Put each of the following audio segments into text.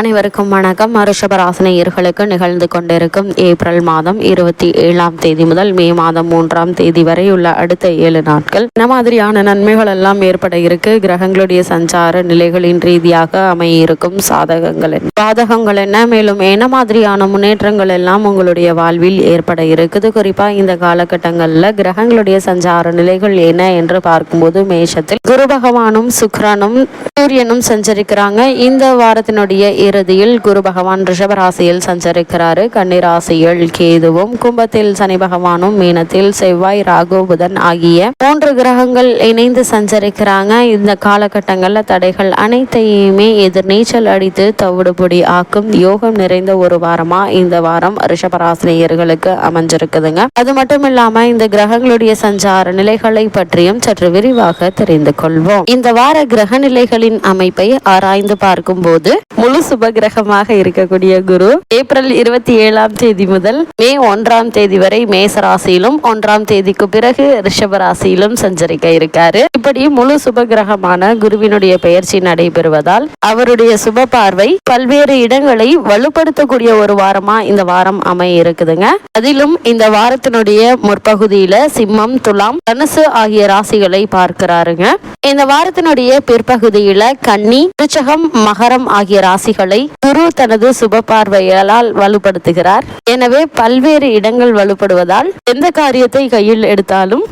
அனைவருக்கும் வணக்கம். ரிஷபராசினியர்களுக்கு நிகழ்ந்து கொண்டிருக்கும் ஏப்ரல் மாதம் இருபத்தி ஏழாம் தேதி முதல் மே மாதம் மூன்றாம் தேதி வரை உள்ள அடுத்த ஏழு நாட்கள். இந்த மாதிரியான நன்மைகள் எல்லாம் ஏற்பட இருக்கு? கிரகங்களுடைய சஞ்சார நிலைகளின் ரீதியாக அமைய இருக்கும் சாதகங்கள் என்ன? பாதகங்கள் என்ன? மேலும் என்ன மாதிரியான முன்னேற்றங்கள் எல்லாம் உங்களுடைய வாழ்வில் ஏற்பட இருக்குது? குறிப்பா இந்த காலகட்டங்களில் கிரகங்களுடைய சஞ்சார நிலைகள் என்ன என்று பார்க்கும்போது மேஷத்தில் குரு பகவானும் சுக்ரனும் சூரியனும் சஞ்சரிக்கிறாங்க. இந்த வாரத்தினுடைய இறுதியில் குரு பகவான் ரிஷபராசியில் சஞ்சரிக்கிறாரு. கன்னிராசியில் கேதுவும் கும்பத்தில் சனி பகவானும் மீனத்தில் செவ்வாய் ராகு புதன் ஆகிய மூன்று கிரகங்கள் இணைந்து சஞ்சரிக்கிறாங்க. இந்த காலகட்டங்கள்ல தடைகள் அனைத்தையுமே எதிர்நீச்சல் அடித்து தவிடுபொடி ஆக்கும் யோகம் நிறைந்த ஒரு வாரமா இந்த வாரம் ரிஷபராசினியர்களுக்கு அமைஞ்சிருக்குதுங்க. அது மட்டும் இல்லாம இந்த கிரகங்களுடைய சஞ்சார நிலைகளை பற்றியும் சற்று விரிவாக தெரிந்து கொள்வோம். இந்த வார கிரக நிலைகளின் அமைப்பை ஆராய்ந்து பார்க்கும் போது முழு சுப கிரகமாக இருக்கக்கூடிய குரு. ஏப்ரல் இருபத்தி ஏழாம் தேதி முதல் மே ஒன்றாம் தேதி வரை மேச ராசியிலும் ஒன்றாம் தேதிக்கு பிறகு ரிஷப ராசியிலும் சஞ்சரிக்க இருக்காரு. இப்படி முழு சுப கிரகமான குருவினுடைய பயிற்சி நடைபெறுவதால் அவருடைய சுப பார்வை பல்வேறு இடங்களை வலுப்படுத்தக்கூடிய ஒரு வாரமா இந்த வாரம் அமைய இருக்குதுங்க. அதிலும் இந்த வாரத்தினுடைய முற்பகுதியில சிம்மம் துலாம் தனுசு ஆகிய ராசிகளை பார்க்கிறாருங்க. இந்த வாரத்தினுடைய பிற்பகுதியில கன்னி திருச்சகம் மகரம் ஆகிய ராசிகள் குரு தனது சுப பார்வையால் வலுப்படுத்துகிறார். எனவே பல்வேறு இடங்கள் வலுப்படுவதால் எந்த காரியத்தை கையில் எடுத்தாலும்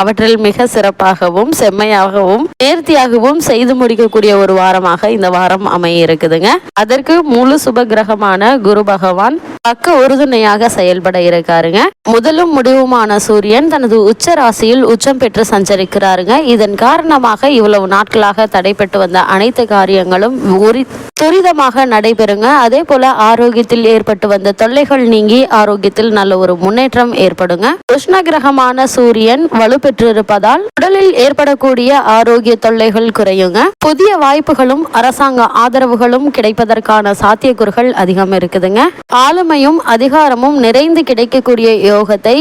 அவற்றில் மிக சிறப்பாகவும் செம்மையாகவும் நேர்த்தியாகவும் செய்து முடிக்கக்கூடிய ஒரு வாரமாக இந்த வாரம் அமைய இருக்குதுங்க அதற்கு முழு சுப கிரகமான குரு பகவான் பக்க உறுதுணையாக செயல்பட இருக்காருங்க. முதலும் முடிவுமான சூரியன் தனது உச்ச ராசியில் உச்சம் பெற்று சஞ்சரிக்கிறாருங்க. இதன் காரணமாக இவ்வளவு நாட்களாக தடைபட்டு வந்த அனைத்து காரியங்களும் துரிதமாக நடைபெறுங்க. அதே போல ஆரோக்கியத்தில் ஏற்பட்டு வந்த தொல்லைகள் நீங்கி ஆரோக்கியத்தில் நல்ல ஒரு முன்னேற்றம் ஏற்படுங்க. உஷ்ண கிரகமான சூரியன் பெற்றிருப்பதால் உடலில் ஏற்படக்கூடிய ஆரோக்கிய தொல்லைகள் குறையுங்க. புதிய வாய்ப்புகளும் அரசாங்க ஆதரவுகளும் கிடைப்பதற்கான சாத்தியக்கூறுகள் அதிகம் இருக்குதுங்க. ஆளுமையும் அதிகாரமும் நிறைந்து கிடைக்கக்கூடிய யோகத்தை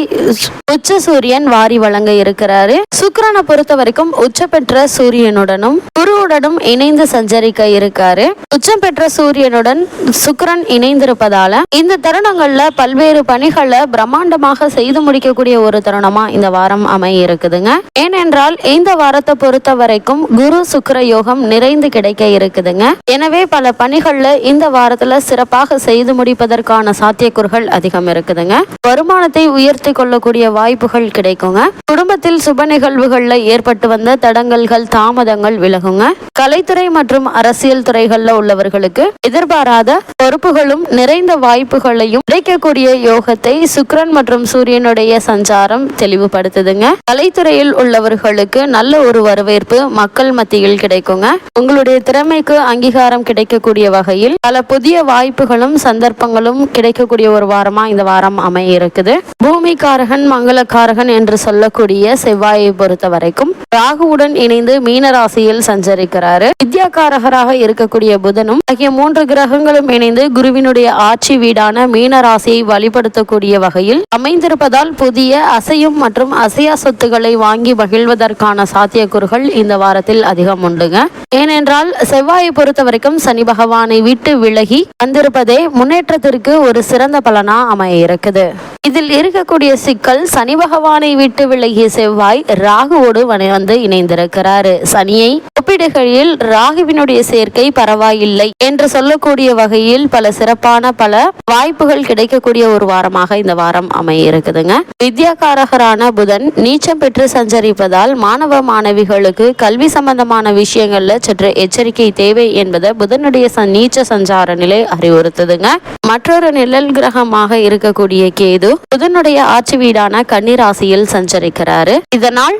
உச்ச சூரியன் வாரி வழங்க இருக்கிறாரு. சுக்கரனை பொறுத்த வரைக்கும் உச்ச பெற்ற சூரியனுடனும் குருவுடனும் இணைந்து சஞ்சரிக்க இருக்காரு. உச்சம் பெற்ற சூரியனுடன் சுக்கரன் இணைந்திருப்பதால இந்த தருணங்கள்ல பல்வேறு பணிகளை பிரம்மாண்டமாக செய்து முடிக்கக்கூடிய ஒரு தருணமா இந்த வாரம் அமையிருக்கு. இருக்குதுங்க ஏனென்றால் இந்த வாரத்தை பொறுத்த வரைக்கும் குரு சுக்கர யோகம் நிறைந்து கிடைக்க இருக்குதுங்க. எனவே பல பணிகள்ல இந்த வாரத்துல சிறப்பாக செய்து முடிப்பதற்கான சாத்தியக்கூறுகள் அதிகம் இருக்குதுங்க. வருமானத்தை உயர்த்தி கொள்ளக்கூடிய வாய்ப்புகள் கிடைக்குங்க. குடும்பத்தில் சுப நிகழ்வுகள்ல ஏற்பட்டு வந்த தடங்கல்கள் தாமதங்கள் விலகுங்க. கலைத்துறை மற்றும் அரசியல் துறைகள்ல உள்ளவர்களுக்கு எதிர்பாராத பொறுப்புகளும் நிறைந்த வாய்ப்புகளையும் கிடைக்கக்கூடிய யோகத்தை சுக்கரன் மற்றும் சூரியனுடைய சஞ்சாரம் தெளிவுபடுத்துதுங்க. கலை கலைத்துறையில் உள்ளவர்களுக்கு நல்ல ஒரு வரவேற்பு மக்கள் மத்தியில் கிடைக்குங்க. உங்களுடைய திறமைக்கு அங்கீகாரம் கிடைக்கக்கூடிய வகையில் பல புதிய வாய்ப்புகளும் சந்தர்ப்பங்களும் கிடைக்கக்கூடிய ஒரு வாரமா இந்த வாரம் அமைய இருக்குது பூமிகாரகன் மங்களக்காரகன் என்று சொல்லக்கூடிய செவ்வாயை பொறுத்த வரைக்கும் ராகுவுடன் இணைந்து மீனராசியில் சஞ்சரிக்கிறாரு. வித்யாகாரகராக இருக்கக்கூடிய புதனும் ஆகிய மூன்று கிரகங்களும் இணைந்து குருவினுடைய ஆட்சி வீடான மீனராசியை வழிபடுத்தக்கூடிய வகையில் அமைந்திருப்பதால் புதிய அசையும் மற்றும் அசையா சொத்துகள் சொத்துக்களை வாங்கி மகிழ்வதற்கான சாத்தியக்கூறுகள் இந்த வாரத்தில் அதிகம் உண்டுங்க. ஏனென்றால் செவ்வாயை பொறுத்த வரைக்கும் சனி பகவானை விட்டு விலகி வந்திருப்பதே முன்னேற்றத்திற்கு ஒரு சிறந்த பலனா அமைய இருக்குது. இதில் இருக்கக்கூடிய சிக்கல் சனி பகவானை விட்டு விலகிய செவ்வாய் ராகுவோடு வந்து இணைந்திருக்கிறாரு. சனியை ஒப்பிடுகையில் ராகுவினுடைய சேர்க்கை பரவாயில்லை என்று சொல்லக்கூடிய வகையில் பல சிறப்பான பல வாய்ப்புகள் கிடைக்கக்கூடிய ஒரு வாரமாக இந்த வாரம் அமைய இருக்குதுங்க வித்யாகாரகரான புதன் நீச்சம் பெற்று சஞ்சரிப்பதால் மாணவ மாணவிகளுக்கு கல்வி சம்பந்தமான விஷயங்கள்ல சற்று எச்சரிக்கை தேவை என்பதை புதனுடைய நீச்ச சஞ்சார நிலை அறிவுறுத்துதுங்க. மற்றொரு நிழல் கிரகமாக இருக்கக்கூடிய கேது புதனுடைய ஆட்சி வீடான கன்னிராசியில் சஞ்சரிக்கிறாரு. இதனால்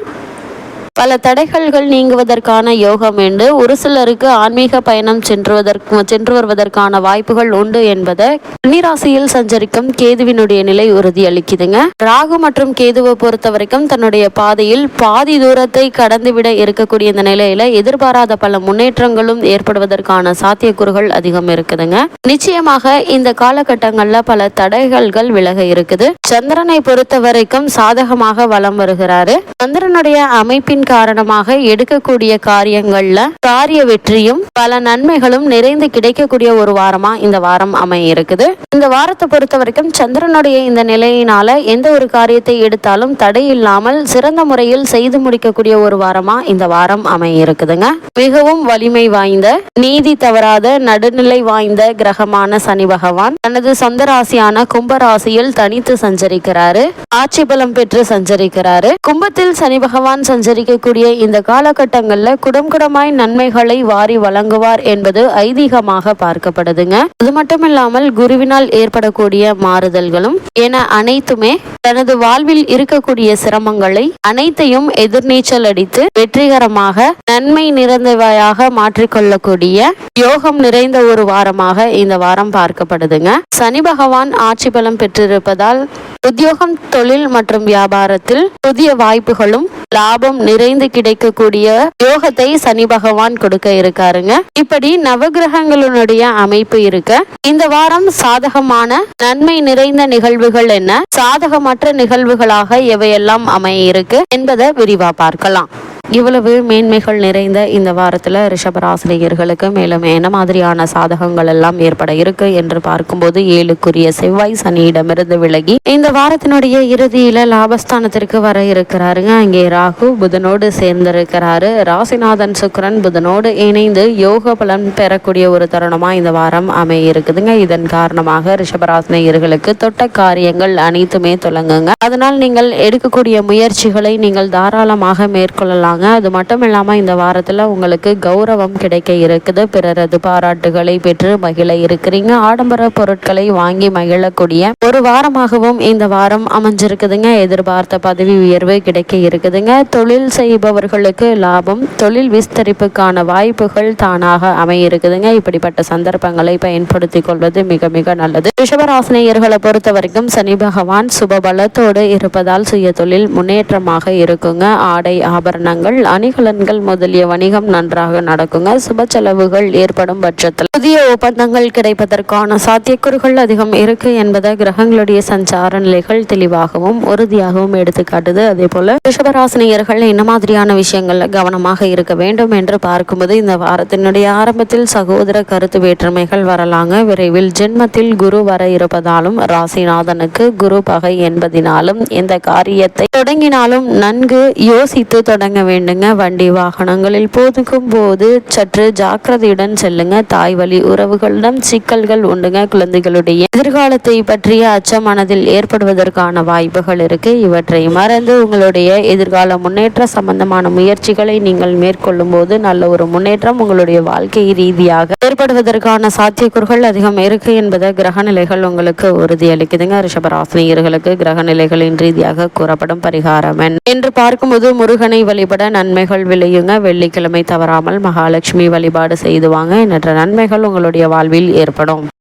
பல தடைகள்கள் நீங்குவதற்கான யோகம் உண்டு ஒரு சிலருக்கு ஆன்மீக பயணம் சென்றுவதற்கு சென்று வருவதற்கான வாய்ப்புகள் உண்டு என்பதை கன்னிராசியில் சஞ்சரிக்கும் கேதுவினுடைய நிலை உறுதியளிக்குதுங்க. ராகு மற்றும் கேதுவை பொறுத்த வரைக்கும் தன்னுடைய பாதையில் பாதி தூரத்தை கடந்துவிட இருக்கக்கூடிய இந்த நிலையில எதிர்பாராத பல முன்னேற்றங்களும் ஏற்படுவதற்கான சாத்தியக்கூறுகள் அதிகம் இருக்குதுங்க. நிச்சயமாக இந்த காலகட்டங்கள்ல பல தடைகள்கள் விலக இருக்குது. சந்திரனை பொறுத்த வரைக்கும் சாதகமாக வலம் வருகிறாரு. சந்திரனுடைய அமைப்பின் இதன் காரணமாக எடுக்கக்கூடிய காரியங்கள்ல காரிய வெற்றியும் பல நன்மைகளும் நிறைந்து கிடைக்கக்கூடிய ஒரு வாரமா இந்த வாரம் அமைய இருக்குது இந்த வாரத்தை பொறுத்த வரைக்கும் சந்திரனுடைய இந்த நிலையினால எந்த ஒரு காரியத்தை எடுத்தாலும் தடை இல்லாமல் சிறந்த முறையில் செய்து முடிக்கக்கூடிய ஒரு வாரமா இந்த வாரம் அமைய இருக்குதுங்க மிகவும் வலிமை வாய்ந்த நீதி தவறாத நடுநிலை வாய்ந்த கிரகமான சனி பகவான் தனது சொந்த ராசியான கும்ப ராசியில் தனித்து சஞ்சரிக்கிறாரு. ஆட்சி பலம் பெற்று சஞ்சரிக்கிறாரு. கும்பத்தில் சனி பகவான் கிடைக்கக்கூடிய இந்த காலகட்டங்கள்ல குடம் குடமாய் நன்மைகளை வாரி வழங்குவார் என்பது ஐதீகமாக பார்க்கப்படுதுங்க. அது மட்டும் இல்லாமல் குருவினால் ஏற்படக்கூடிய மாறுதல்களும் என அனைத்துமே தனது வாழ்வில் இருக்கக்கூடிய சிரமங்களை அனைத்தையும் எதிர்நீச்சல் அடித்து வெற்றிகரமாக நன்மை நிறைந்தவையாக மாற்றிக்கொள்ளக்கூடிய யோகம் நிறைந்த ஒரு வாரமாக இந்த வாரம் பார்க்கப்படுதுங்க. சனி பகவான் ஆட்சி பலம் பெற்றிருப்பதால் உத்தியோகம் தொழில் மற்றும் வியாபாரத்தில் புதிய வாய்ப்புகளும் லாபம் நிறை நிறைந்து கிடைக்கக்கூடிய யோகத்தை சனி பகவான் கொடுக்க இருக்காருங்க. இப்படி நவகிரகங்களுடைய அமைப்பு இருக்க இந்த வாரம் சாதகமான நன்மை நிறைந்த நிகழ்வுகள் என்ன? சாதகமற்ற நிகழ்வுகளாக எவையெல்லாம் அமைய இருக்கு என்பதை விரிவா பார்க்கலாம். இவ்வளவு மேன்மைகள் நிறைந்த இந்த வாரத்தில் ரிஷபராசினியர்களுக்கு மேலும் என்ன மாதிரியான சாதகங்கள் எல்லாம் ஏற்பட இருக்கு என்று பார்க்கும்போது ஏழுக்குரிய செவ்வாய் சனியிடமிருந்து விலகி இந்த வாரத்தினுடைய இறுதியில லாபஸ்தானத்திற்கு வர இருக்கிறாருங்க. அங்கே ராகு புதனோடு சேர்ந்திருக்கிறாரு. ராசிநாதன் சுக்கரன் புதனோடு இணைந்து யோக பலன் பெறக்கூடிய ஒரு தருணமா இந்த வாரம் அமைய இருக்குதுங்க இதன் காரணமாக ரிஷபராசினியர்களுக்கு தொட்ட காரியங்கள் அனைத்துமே தொடங்குங்க அதனால் நீங்கள் எடுக்கக்கூடிய முயற்சிகளை நீங்கள் தாராளமாக மேற்கொள்ளலாங்க. அது மட்டும் இல்லாமல் இந்த வாரத்தில் உங்களுக்கு கௌரவம் கிடைக்க இருக்குது. பிறரது பாராட்டுகளை பெற்று மகிழ இருக்கிறீங்க. ஆடம்பர பொருட்களை வாங்கி மகிழக்கூடிய ஒரு வாரமாகவும் இந்த வாரம் அமைஞ்சிருக்குதுங்க. எதிர்பார்த்த பதவி உயர்வு கிடைக்க இருக்குதுங்க. தொழில் செய்பவர்களுக்கு லாபம் தொழில் விஸ்தரிப்புக்கான வாய்ப்புகள் தானாக அமையிருக்குதுங்க. இப்படிப்பட்ட சந்தர்ப்பங்களை பயன்படுத்தி கொள்வது மிக மிக நல்லது. ரிஷபராசினியர்களை பொறுத்த வரைக்கும் சனி பகவான் சுபபலத்தோடு இருப்பதால் சுய தொழில் முன்னேற்றமாக இருக்குங்க. ஆடை ஆபரணங்கள் அணிகலன்கள் முதலிய வணிகம் நன்றாக நடக்குங்க. சுப செலவுகள் ஏற்படும் பட்சத்தில் புதிய ஒப்பந்தங்கள் கிடைப்பதற்கான சாத்தியக்கூறுகள் அதிகம் இருக்கு என்பதை கிரகங்களுடைய சஞ்சார நிலைகள் தெளிவாகவும் உறுதியாகவும் எடுத்துக்காட்டுது. அதே போல ரிஷபராசினியர்கள் என்ன மாதிரியான விஷயங்கள்ல கவனமாக இருக்க வேண்டும் என்று பார்க்கும்போது இந்த வாரத்தினுடைய ஆரம்பத்தில் சகோதர கருத்து வேற்றுமைகள் வரலாங்க. விரைவில் ஜென்மத்தில் குரு வர இருப்பதாலும் ராசிநாதனுக்கு குரு பகை என்பதினாலும் இந்த காரியத்தை தொடங்கினாலும் நன்கு யோசித்து தொடங்க வேண்டும் வேண்டுங்க. வண்டி வாகனங்களில் போதுக்கும் போது சற்று ஜாக்கிரதையுடன் செல்லுங்க. தாய் வழி உறவுகளிடம் சிக்கல்கள் உண்டுங்க. குழந்தைகளுடைய எதிர்காலத்தை பற்றிய அச்சம் மனதில் ஏற்படுவதற்கான வாய்ப்புகள் இருக்கு. இவற்றை மறந்து உங்களுடைய எதிர்கால முன்னேற்ற சம்பந்தமான முயற்சிகளை நீங்கள் மேற்கொள்ளும் போது நல்ல ஒரு முன்னேற்றம் உங்களுடைய வாழ்க்கை ரீதியாக ஏற்படுவதற்கான சாத்தியக்கூறுகள் அதிகம் இருக்கு என்பதை கிரகநிலைகள் உங்களுக்கு உறுதியளிக்குதுங்க. ரிஷபராசினியர்களுக்கு கிரகநிலைகளின் ரீதியாக கூறப்படும் பரிகாரம் என்று பார்க்கும்போது முருகனை வழிபட நன்மைகள் விளையுங்க. வெள்ளிக்கிழமை தவறாமல் மகாலட்சுமி வழிபாடு செய்துவாங்க எண்ணற்ற நன்மைகள் உங்களுடைய வாழ்வில் ஏற்படும்.